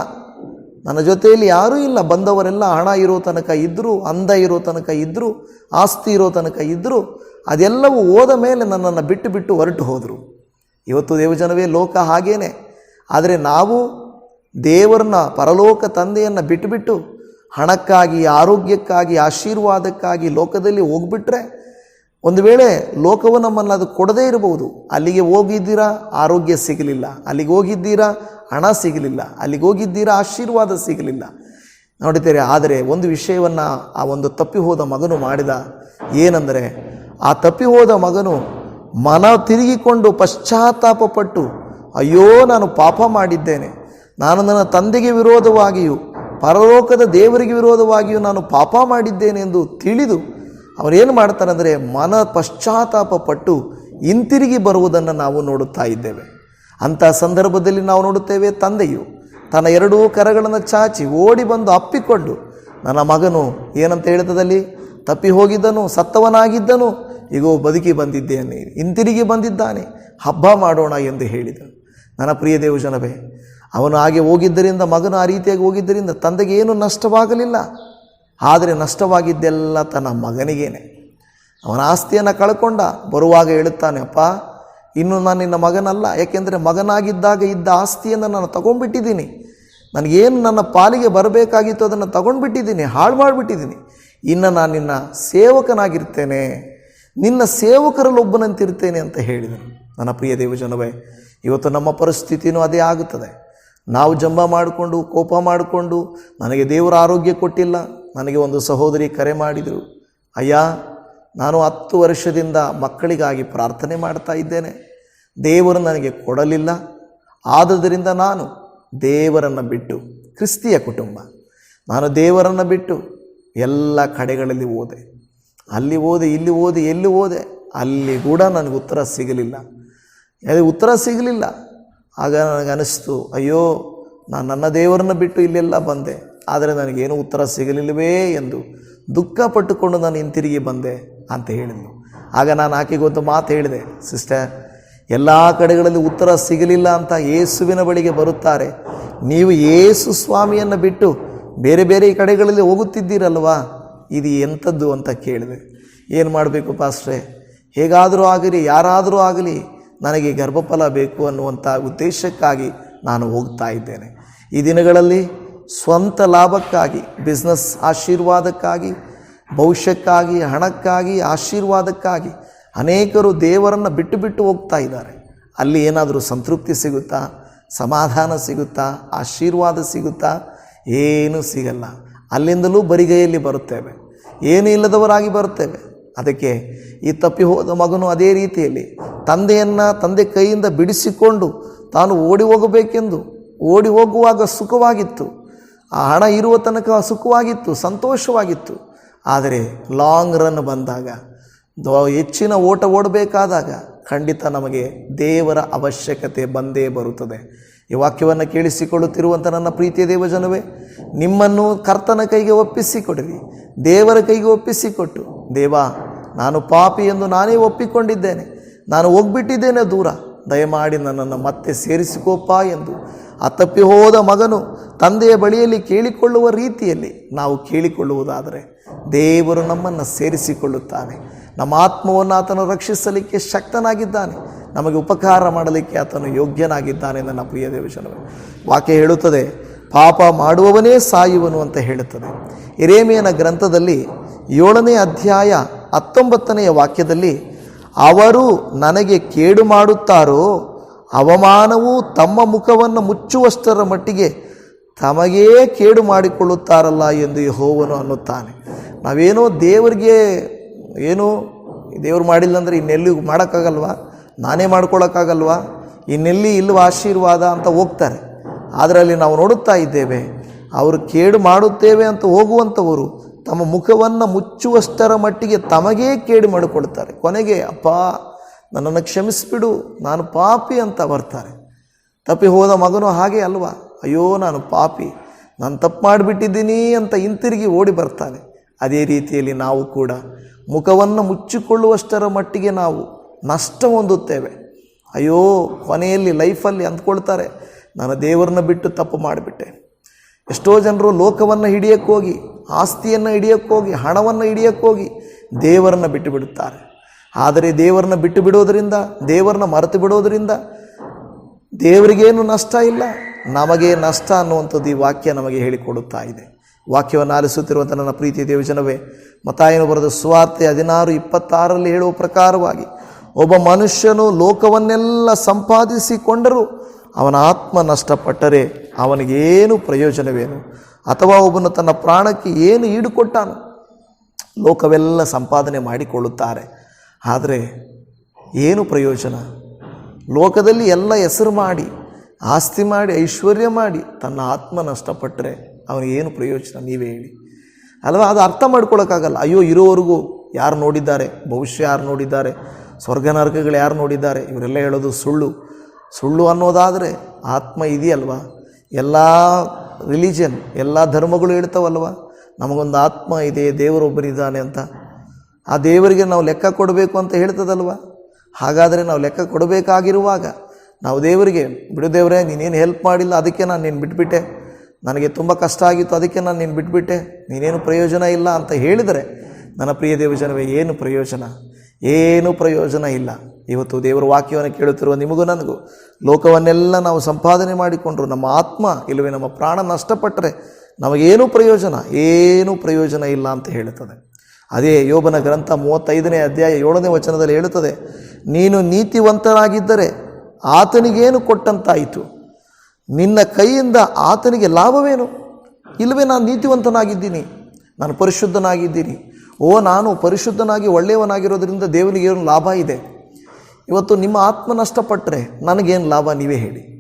ನನ್ನ ಜೊತೆಯಲ್ಲಿ ಯಾರೂ ಇಲ್ಲ. ಬಂದವರೆಲ್ಲ ಹಣ ಇರೋ ತನಕ ಇದ್ದರು ಅಂದ ಇರೋ ತನಕ ಇದ್ದರು ಆಸ್ತಿ ಇರೋ ತನಕ ಇದ್ದರು ಅದೆಲ್ಲವೂ ಹೋದ ಮೇಲೆ ನನ್ನನ್ನು ಬಿಟ್ಟು ಬಿಟ್ಟು ಹೊರಟು ಹೋದರು. ಇವತ್ತು ದೇವಜನವೇ, ಲೋಕ ಹಾಗೇನೆ. ಆದರೆ ನಾವು ದೇವರನ್ನ, ಪರಲೋಕ ತಂದೆಯನ್ನು ಬಿಟ್ಟುಬಿಟ್ಟು ಹಣಕ್ಕಾಗಿ, ಆರೋಗ್ಯಕ್ಕಾಗಿ, ಆಶೀರ್ವಾದಕ್ಕಾಗಿ ಲೋಕದಲ್ಲಿ ಹೋಗ್ಬಿಟ್ರೆ ಒಂದು ವೇಳೆ ಲೋಕವು ನಮ್ಮನ್ನು ಅದು ಕೊಡದೇ ಇರಬಹುದು. ಅಲ್ಲಿಗೆ ಹೋಗಿದ್ದೀರಾ? ಆರೋಗ್ಯ ಸಿಗಲಿಲ್ಲ. ಅಲ್ಲಿಗೆ ಹೋಗಿದ್ದೀರಾ? ಹಣ ಸಿಗಲಿಲ್ಲ. ಅಲ್ಲಿಗೆ ಹೋಗಿದ್ದೀರಾ? ಆಶೀರ್ವಾದ ಸಿಗಲಿಲ್ಲ. ನೋಡಿದ್ದೀರಿ ಆದರೆ ಒಂದು ವಿಷಯವನ್ನು ಆ ಒಂದು ತಪ್ಪಿ ಹೋದ ಮಗನು ಮಾಡಿದ ಏನಂದರೆ, ಆ ತಪ್ಪಿ ಹೋದ ಮಗನು ಮನ ತಿರುಗಿಕೊಂಡು ಪಶ್ಚಾತ್ತಾಪಪಟ್ಟು, ಅಯ್ಯೋ, ನಾನು ಪಾಪ ಮಾಡಿದ್ದೇನೆ. ನಾನು ನನ್ನ ತಂದೆಗೆ ವಿರೋಧವಾಗಿಯೂ ಪರಲೋಕದ ದೇವರಿಗೆ ವಿರೋಧವಾಗಿಯೂ ನಾನು ಪಾಪ ಮಾಡಿದ್ದೇನೆ ಎಂದು ತಿಳಿದು ಅವರೇನು ಮಾಡ್ತಾರಂದರೆ ಮನ ಪಶ್ಚಾತ್ತಾಪ ಪಟ್ಟು ಹಿಂತಿರುಗಿ ಬರುವುದನ್ನು ನಾವು ನೋಡುತ್ತಾ ಇದ್ದೇವೆ. ಅಂಥ ಸಂದರ್ಭದಲ್ಲಿ ನಾವು ನೋಡುತ್ತೇವೆ ತಂದೆಯು ತನ್ನ ಎರಡೂ ಕರಗಳನ್ನು ಚಾಚಿ ಓಡಿ ಬಂದು ಅಪ್ಪಿಕೊಂಡು, ನನ್ನ ಮಗನು ಏನಂತ ಹೇಳಿದಲ್ಲಿ ತಪ್ಪಿ ಹೋಗಿದ್ದನು, ಸತ್ತವನಾಗಿದ್ದನು ಈಗ ಬದುಕಿ ಬಂದಿದ್ದೇನೆ, ಹಿಂತಿರುಗಿ ಬಂದಿದ್ದಾನೆ, ಹಬ್ಬ ಮಾಡೋಣ ಎಂದು ಹೇಳಿದನು. ನನ್ನ ಪ್ರಿಯ ದೇವಜನವೇ ಅವನು ಹಾಗೆ ಹೋಗಿದ್ದರಿಂದ, ಮಗನು ಆ ರೀತಿಯಾಗಿ ಹೋಗಿದ್ದರಿಂದ ತಂದೆಗೆ ಏನು ನಷ್ಟವಾಗಲಿಲ್ಲ. ಆದರೆ ನಷ್ಟವಾಗಿದ್ದೆಲ್ಲ ತನ್ನ ಮಗನಿಗೇನೆ. ಅವನ ಆಸ್ತಿಯನ್ನು ಕಳ್ಕೊಂಡ, ಬರುವಾಗ ಹೇಳುತ್ತಾನೆ, ಅಪ್ಪ, ಇನ್ನು ನಾನು ನಿನ್ನ ಮಗನಲ್ಲ. ಯಾಕೆಂದರೆ ಮಗನಾಗಿದ್ದಾಗ ಇದ್ದ ಆಸ್ತಿಯನ್ನು ನಾನು ತಗೊಂಡ್ಬಿಟ್ಟಿದ್ದೀನಿ. ನನಗೇನು ನನ್ನ ಪಾಲಿಗೆ ಬರಬೇಕಾಗಿತ್ತು ಅದನ್ನು ತಗೊಂಡ್ಬಿಟ್ಟಿದ್ದೀನಿ ಹಾಳು ಮಾಡಿಬಿಟ್ಟಿದ್ದೀನಿ ಇನ್ನು ನಾನು ನಿನ್ನ ಸೇವಕನಾಗಿರ್ತೇನೆ. ನಿನ್ನ ಸೇವಕರಲ್ಲಿ ಒಬ್ಬನಂತಿರ್ತೇನೆ ಅಂತ ಹೇಳಿದನು. ನನ್ನ ಪ್ರಿಯ ದೇವಜನವೇ, ಇವತ್ತು ನಮ್ಮ ಪರಿಸ್ಥಿತಿನೂ ಅದೇ ಆಗುತ್ತದೆ. ನಾವು ಜಂಬ ಮಾಡಿಕೊಂಡು, ಕೋಪ ಮಾಡಿಕೊಂಡು, ನನಗೆ ದೇವರ ಆರೋಗ್ಯ ಕೊಟ್ಟಿಲ್ಲ, ನನಗೆ ಒಂದು ಸಹೋದರಿ ಕರೆ ಮಾಡಿದರು. ಅಯ್ಯ, ನಾನು ಹತ್ತು ವರ್ಷದಿಂದ ಮಕ್ಕಳಿಗಾಗಿ ಪ್ರಾರ್ಥನೆ ಮಾಡ್ತಾ ಇದ್ದೇನೆ. ದೇವರು ನನಗೆ ಕೊಡಲಿಲ್ಲ. ಆದ್ದರಿಂದ ನಾನು ದೇವರನ್ನು ಬಿಟ್ಟು ಕ್ರಿಸ್ತಿಯ ಕುಟುಂಬ. ನಾನು ದೇವರನ್ನು ಬಿಟ್ಟು ಎಲ್ಲ ಕಡೆಗಳಲ್ಲಿ ಓದೆ ಅಲ್ಲಿ ಓದೆ ಇಲ್ಲಿ ಓದೆ ಎಲ್ಲಿ ಓದೆ ಅಲ್ಲಿ ಕೂಡ ನನಗೆ ಉತ್ತರ ಸಿಗಲಿಲ್ಲ. ಉತ್ತರ ಸಿಗಲಿಲ್ಲ. ಆಗ ನನಗೆ ಅನಿಸ್ತು ಅಯ್ಯೋ, ನಾನು ನನ್ನ ದೇವರನ್ನು ಬಿಟ್ಟು ಇಲ್ಲೆಲ್ಲ ಬಂದೆ, ಆದರೆ ನನಗೇನು ಉತ್ತರ ಸಿಗಲಿಲ್ಲವೇ? ಎಂದು ದುಃಖ ಪಟ್ಟುಕೊಂಡು ನಾನು ಹಿಂತಿರುಗಿ ಬಂದೆ ಅಂತ ಹೇಳಿದ್ನು ಆಗ ನಾನು ಆಕೆಗೊಂದು ಮಾತು ಹೇಳಿದೆ, ಸಿಸ್ಟರ್, ಎಲ್ಲ ಕಡೆಗಳಲ್ಲಿ ಉತ್ತರ ಸಿಗಲಿಲ್ಲ ಅಂತ ಯೇಸುವಿನ ಬಳಿಗೆ ಬರುತ್ತಾರೆ. ನೀವು ಯೇಸು ಸ್ವಾಮಿಯನ್ನು ಬಿಟ್ಟು ಬೇರೆ ಬೇರೆ ಕಡೆಗಳಲ್ಲಿ ಹೋಗುತ್ತಿದ್ದೀರಲ್ವಾ? ಇದು ಎಂಥದ್ದು ಅಂತ ಕೇಳಿದೆ. ಏನು ಮಾಡಬೇಕು ಪಾಸ್ಟ್ರೆ? ಹೇಗಾದರೂ ಆಗಲಿ, ಯಾರಾದರೂ ಆಗಲಿ ನನಗೆ ಗರ್ಭಫಲ ಬೇಕು ಅನ್ನುವಂಥ ಉದ್ದೇಶಕ್ಕಾಗಿ ನಾನು ಹೋಗ್ತಾ ಇದ್ದೇನೆ. ಈ ದಿನಗಳಲ್ಲಿ ಸ್ವಂತ ಲಾಭಕ್ಕಾಗಿ ಬಿಸ್ನೆಸ್ ಆಶೀರ್ವಾದಕ್ಕಾಗಿ, ಭವಿಷ್ಯಕ್ಕಾಗಿ, ಹಣಕ್ಕಾಗಿ, ಆಶೀರ್ವಾದಕ್ಕಾಗಿ ಅನೇಕರು ದೇವರನ್ನು ಬಿಟ್ಟು ಬಿಟ್ಟು ಹೋಗ್ತಾ ಇದ್ದಾರೆ. ಅಲ್ಲಿ ಏನಾದರೂ ಸಂತೃಪ್ತಿ ಸಿಗುತ್ತಾ, ಸಮಾಧಾನ ಸಿಗುತ್ತಾ, ಆಶೀರ್ವಾದ ಸಿಗುತ್ತಾ? ಏನೂ ಸಿಗಲ್ಲ. ಅಲ್ಲಿಂದಲೂ ಬರಿಗೈಯಲ್ಲಿ ಬರುತ್ತೇವೆ. ಏನೂ ಇಲ್ಲದವರಾಗಿ ಬರುತ್ತೇವೆ. ಅದಕ್ಕೆ ಈ ತಪ್ಪಿ ಹೋದ ಮಗನು ಅದೇ ರೀತಿಯಲ್ಲಿ ತಂದೆಯನ್ನು ತಂದೆ ಕೈಯಿಂದ ಬಿಡಿಸಿಕೊಂಡು ತಾನು ಓಡಿ ಹೋಗಬೇಕೆಂದು, ಓಡಿ ಹೋಗುವಾಗ ಸುಖವಾಗಿತ್ತು. ಆ ಹಣ ಇರುವ ತನಕ ಸುಖವಾಗಿತ್ತು, ಸಂತೋಷವಾಗಿತ್ತು. ಆದರೆ ಲಾಂಗ್ ರನ್ ಬಂದಾಗ ಹೆಚ್ಚಿನ ಓಟ ಓಡಬೇಕಾದಾಗ ಖಂಡಿತ ನಮಗೆ ದೇವರ ಅವಶ್ಯಕತೆ ಬಂದೇ ಬರುತ್ತದೆ. ಈ ವಾಕ್ಯವನ್ನು ಕೇಳಿಸಿಕೊಳ್ಳುತ್ತಿರುವಂಥ ನನ್ನ ಪ್ರೀತಿಯ ದೇವಜನವೇ, ನಿಮ್ಮನ್ನು ಕರ್ತನ ಕೈಗೆ ಒಪ್ಪಿಸಿಕೊಡಿರಿ ದೇವರ ಕೈಗೆ ಒಪ್ಪಿಸಿಕೊಟ್ಟು, ದೇವ, ನಾನು ಪಾಪಿ ಎಂದು ನಾನೇ ಒಪ್ಪಿಕೊಂಡಿದ್ದೇನೆ. ನಾನು ಹೋಗ್ಬಿಟ್ಟಿದ್ದೇನೆ ದೂರ. ದಯಮಾಡಿ ನನ್ನನ್ನು ಮತ್ತೆ ಸೇರಿಸಿಕೋಪ ಎಂದು. ಆ ಹೋದ ಮಗನು ತಂದೆಯ ಬಳಿಯಲ್ಲಿ ಕೇಳಿಕೊಳ್ಳುವ ರೀತಿಯಲ್ಲಿ ನಾವು ಕೇಳಿಕೊಳ್ಳುವುದಾದರೆ ದೇವರು ನಮ್ಮನ್ನು ಸೇರಿಸಿಕೊಳ್ಳುತ್ತಾನೆ. ನಮ್ಮ ಆತ್ಮವನ್ನು ಆತನು ರಕ್ಷಿಸಲಿಕ್ಕೆ ಶಕ್ತನಾಗಿದ್ದಾನೆ. ನಮಗೆ ಉಪಕಾರ ಮಾಡಲಿಕ್ಕೆ ಆತನು ಯೋಗ್ಯನಾಗಿದ್ದಾನೆ ನನ್ನ ಪ್ರಿಯ ದೇವಶನವೇ ವಾಕ್ಯ ಹೇಳುತ್ತದೆ, ಪಾಪ ಮಾಡುವವನೇ ಸಾಯುವನು ಅಂತ ಹೇಳುತ್ತದೆ. ಇರೇಮಿಯನ ಗ್ರಂಥದಲ್ಲಿ ಏಳನೇ ಅಧ್ಯಾಯ ಹತ್ತೊಂಬತ್ತನೆಯ ವಾಕ್ಯದಲ್ಲಿ, ಅವರು ನನಗೆ ಕೇಡು ಮಾಡುತ್ತಾರೋ, ಅವಮಾನವು ತಮ್ಮ ಮುಖವನ್ನು ಮುಚ್ಚುವಷ್ಟರ ಮಟ್ಟಿಗೆ ತಮಗೇ ಕೇಡು ಮಾಡಿಕೊಳ್ಳುತ್ತಾರಲ್ಲ ಎಂದು ಯೆಹೋವನು ಅನ್ನುತ್ತಾನೆ. ನಾವೇನೋ ದೇವರಿಗೆ, ಏನು, ದೇವರು ಮಾಡಿಲ್ಲ ಅಂದರೆ ಇನ್ನೆಲ್ಲಿಗೂ ಮಾಡೋಕ್ಕಾಗಲ್ವಾ? ನಾನೇ ಮಾಡ್ಕೊಳ್ಳೋಕ್ಕಾಗಲ್ವಾ ಇನ್ನೆಲ್ಲಿ ಇಲ್ವ ಆಶೀರ್ವಾದ ಅಂತ ಹೋಗ್ತಾರೆ. ಅದರಲ್ಲಿ ನಾವು ನೋಡುತ್ತಾ ಇದ್ದೇವೆ, ಅವರು ಕೇಡು ಮಾಡುತ್ತೇವೆ ಅಂತ ಹೋಗುವಂಥವರು ತಮ್ಮ ಮುಖವನ್ನು ಮುಚ್ಚುವಷ್ಟರ ಮಟ್ಟಿಗೆ ತಮಗೇ ಕೇಡು ಮಾಡಿಕೊಳ್ತಾರೆ. ಕೊನೆಗೆ, ಅಪ್ಪ, ನನ್ನನ್ನು ಕ್ಷಮಿಸಿಬಿಡು, ನಾನು ಪಾಪಿ ಅಂತ ಬರ್ತಾರೆ. ತಪ್ಪಿ ಹೋದ ಮಗನು ಹಾಗೆ ಅಲ್ವಾ? ಅಯ್ಯೋ, ನಾನು ಪಾಪಿ, ನಾನು ತಪ್ಪು ಮಾಡಿಬಿಟ್ಟಿದ್ದೀನಿ ಅಂತ ಹಿಂತಿರುಗಿ ಓಡಿ ಬರ್ತಾನೆ. ಅದೇ ರೀತಿಯಲ್ಲಿ ನಾವು ಕೂಡ ಮುಖವನ್ನು ಮುಚ್ಚಿಕೊಳ್ಳುವಷ್ಟರ ಮಟ್ಟಿಗೆ ನಾವು ನಷ್ಟ ಹೊಂದುತ್ತೇವೆ ಅಯ್ಯೋ, ಕೊನೆಯಲ್ಲಿ ಲೈಫಲ್ಲಿ ಅಂದ್ಕೊಳ್ತಾರೆ, ನಾನು ದೇವರನ್ನ ಬಿಟ್ಟು ತಪ್ಪು ಮಾಡಿಬಿಟ್ಟೆ. ಎಷ್ಟೋ ಜನರು ಲೋಕವನ್ನು ಹಿಡಿಯಕ್ಕೋಗಿ ಆಸ್ತಿಯನ್ನು ಹಿಡಿಯಕ್ಕೋಗಿ ಹಣವನ್ನು ಹಿಡಿಯಕ್ಕೋಗಿ ದೇವರನ್ನು ಬಿಟ್ಟು ಬಿಡುತ್ತಾರೆ. ಆದರೆ ದೇವರನ್ನ ಬಿಟ್ಟು ಬಿಡೋದರಿಂದ, ದೇವರನ್ನ ಮರೆತು ಬಿಡೋದರಿಂದ ದೇವರಿಗೇನು ನಷ್ಟ ಇಲ್ಲ, ನಮಗೆ ನಷ್ಟ ಅನ್ನುವಂಥದ್ದು ಈ ವಾಕ್ಯ ನಮಗೆ ಹೇಳಿಕೊಡುತ್ತಾ ಇದೆ. ವಾಕ್ಯವನ್ನು ಆಲಿಸುತ್ತಿರುವಂಥ ನನ್ನ ಪ್ರೀತಿ ದೇವಜನವೇ ಮತಾಯನು ಬರೆದ ಸುವಾರ್ತೆ ಹದಿನಾರು ಇಪ್ಪತ್ತಾರರಲ್ಲಿ ಹೇಳುವ ಪ್ರಕಾರವಾಗಿ ಒಬ್ಬ ಮನುಷ್ಯನು ಲೋಕವನ್ನೆಲ್ಲ ಸಂಪಾದಿಸಿಕೊಂಡರೂ ಅವನ ಆತ್ಮ ನಷ್ಟಪಟ್ಟರೆ ಅವನಿಗೇನು ಪ್ರಯೋಜನವೇನು? ಅಥವಾ ಒಬ್ಬನು ತನ್ನ ಪ್ರಾಣಕ್ಕೆ ಏನು ಈಡುಕೊಟ್ಟಾನು? ಲೋಕವೆಲ್ಲ ಸಂಪಾದನೆ ಮಾಡಿಕೊಳ್ಳುತ್ತಾರೆ. ಆದರೆ ಏನು ಪ್ರಯೋಜನ? ಲೋಕದಲ್ಲಿ ಎಲ್ಲ ಹೆಸರು ಮಾಡಿ, ಆಸ್ತಿ ಮಾಡಿ, ಐಶ್ವರ್ಯ ಮಾಡಿ ತನ್ನ ಆತ್ಮ ನಷ್ಟಪಟ್ಟರೆ ಅವನಿಗೇನು ಪ್ರಯೋಜನ ನೀವೇ ಹೇಳಿ. ಅಲ್ವಾ? ಅದು ಅರ್ಥ ಮಾಡ್ಕೊಳಕ್ಕಾಗಲ್ಲ. ಅಯ್ಯೋ, ಇರೋವರೆಗೂ ಯಾರು ನೋಡಿದ್ದಾರೆ? ಭವಿಷ್ಯ ಯಾರು ನೋಡಿದ್ದಾರೆ? ಸ್ವರ್ಗ ನರಕಗಳು ಯಾರು ನೋಡಿದ್ದಾರೆ? ಇವರೆಲ್ಲ ಹೇಳೋದು ಸುಳ್ಳು. ಸುಳ್ಳು ಅನ್ನೋದಾದರೆ ಆತ್ಮ ಇದೆಯಲ್ವಾ? ಎಲ್ಲ ರಿಲಿಜನ್ ಎಲ್ಲ ಧರ್ಮಗಳು ಹೇಳ್ತಾವಲ್ವ? ನಮಗೊಂದು ಆತ್ಮ ಇದೆ, ದೇವರೊಬ್ಬರಿದ್ದಾನೆ ಅಂತ. ಆ ದೇವರಿಗೆ ನಾವು ಲೆಕ್ಕ ಕೊಡಬೇಕು ಅಂತ ಹೇಳ್ತದಲ್ವ? ಹಾಗಾದರೆ ನಾವು ಲೆಕ್ಕ ಕೊಡಬೇಕಾಗಿರುವಾಗ ನಾವು ದೇವರಿಗೆ, ಬಿಡು ದೇವರೇ, ನೀನೇನು ಹೆಲ್ಪ್ ಮಾಡಿಲ್ಲ, ಅದಕ್ಕೆ ನಾನು ನೀನು ಬಿಟ್ಬಿಟ್ಟೆ. ನನಗೆ ತುಂಬ ಕಷ್ಟ ಆಗಿತ್ತು, ಅದಕ್ಕೆ ನಾನು ನೀನು ಬಿಟ್ಬಿಟ್ಟೆ. ನೀನೇನು ಪ್ರಯೋಜನ ಇಲ್ಲ ಅಂತ ಹೇಳಿದರೆ, ನನ್ನ ಪ್ರಿಯ ದೇವಜನವೇ, ಏನು ಪ್ರಯೋಜನ? ಏನು ಪ್ರಯೋಜನ ಇಲ್ಲ. ಇವತ್ತು ದೇವರ ವಾಕ್ಯವನ್ನು ಕೇಳುತ್ತಿರುವ ನಿಮಗೂ ನನಗೂ, ಲೋಕವನ್ನೆಲ್ಲ ನಾವು ಸಂಪಾದನೆ ಮಾಡಿಕೊಂಡ್ರು, ನಮ್ಮ ಆತ್ಮ ಇಲ್ಲವೇ ನಮ್ಮ ಪ್ರಾಣ ನಷ್ಟಪಟ್ಟರೆ ನಮಗೇನು ಪ್ರಯೋಜನ, ಏನೂ ಪ್ರಯೋಜನ ಇಲ್ಲ ಅಂತ ಹೇಳುತ್ತದೆ. ಅದೇ ಯೋಬನ ಗ್ರಂಥ ಮೂವತ್ತೈದನೇ ಅಧ್ಯಾಯ ಏಳನೇ ವಚನದಲ್ಲಿ ಹೇಳುತ್ತದೆ, ನೀನು ನೀತಿವಂತನಾಗಿದ್ದರೆ ಆತನಿಗೇನು ಕೊಟ್ಟಂತಾಯಿತು? ನಿನ್ನ ಕೈಯಿಂದ ಆತನಿಗೆ ಲಾಭವೇನು? ಇಲ್ಲವೇ ನಾನು ನೀತಿವಂತನಾಗಿದ್ದೀನಿ, ನಾನು ಪರಿಶುದ್ಧನಾಗಿದ್ದೀನಿ ಓ, ನಾನು ಪರಿಶುದ್ಧನಾಗಿ ಒಳ್ಳೆಯವನಾಗಿರೋದ್ರಿಂದ ದೇವನಿಗೆ ಏನು ಲಾಭ ಇದೆ? ಇವತ್ತು ನಿಮ್ಮ ಆತ್ಮ ನಷ್ಟಪಟ್ಟರೆ ನನಗೇನು ಲಾಭ ನೀವೇ ಹೇಳಿ.